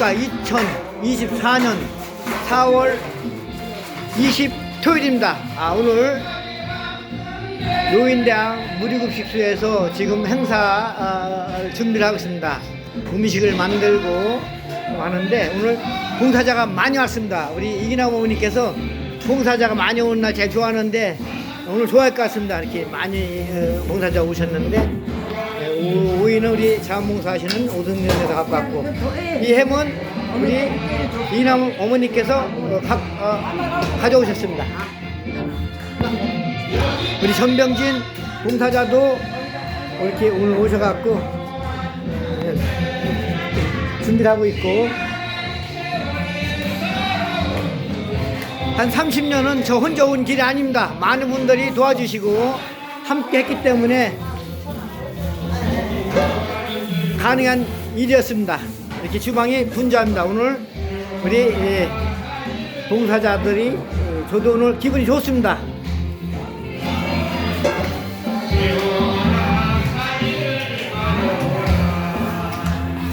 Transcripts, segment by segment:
안녕하십니까 2024년 4월 20 토요일입니다. 아 오늘 노인대학 무료급식소에서 지금 행사 어, 준비를 하고 있습니다. 음식을 만들고 하는데 오늘 봉사자가 많이 왔습니다. 우리 이기남 어머니께서 봉사자가 많이 오는 날 제일 좋아하는데 오늘 좋아할 것 같습니다. 이렇게 많이 어, 봉사자 오셨는데 네, 우리 자원봉사 하시는 오승면에서 갖고 이 햄은 우리 이남 어머니께서 어, 가, 어, 가져오셨습니다. 우리 전병진 봉사자도 이렇게 오늘 오셔갖고 네, 준비를 하고 있고 한 30년은 저 혼자 온 길이 아닙니다. 많은 분들이 도와주시고 함께 했기 때문에 가능한 일이었습니다. 이렇게 주방이 분주합니다. 오늘 우리 예, 봉사자들이 예, 저도 오늘 기분이 좋습니다.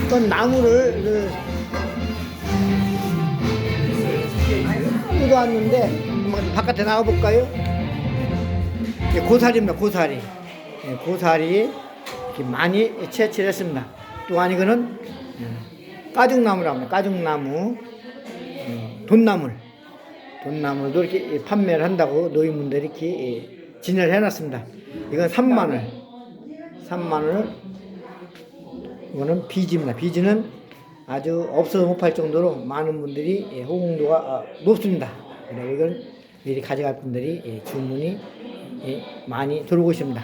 어떤 나무를 그, 뜯어왔는데 한번 바깥에 나와볼까요? 이게 고사리입니다. 고사리. 예, 고사리 이렇게 많이 채취를 했습니다. 또한 이거는 예, 가죽나무라고 합니다. 가죽나무, 예, 돈나물. 돈나물도 이렇게 판매를 한다고 노인분들이 이렇게 예, 진열을 해놨습니다. 이건 산마늘. 산마늘. 이거는 비지입니다. 비지는 아주 없어서 못 팔 정도로 많은 분들이 예, 호응도가 아, 높습니다. 그래서 이건 미리 가져갈 분들이 예, 주문이 예, 많이 들어오고 있습니다.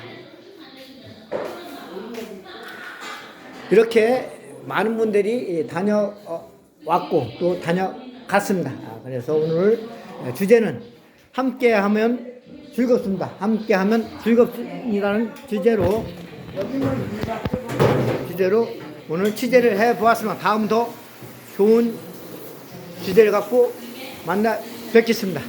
이렇게 많은 분들이 예, 다녀왔고 또 다녀갔습니다. 아, 그래서 오늘 주제는 함께하면 즐겁습니다. 함께하면 즐겁이라는 주제로 주제로 오늘 취재를 해 보았습니다. 다음도 좋은 주제를 갖고 만나 뵙겠습니다.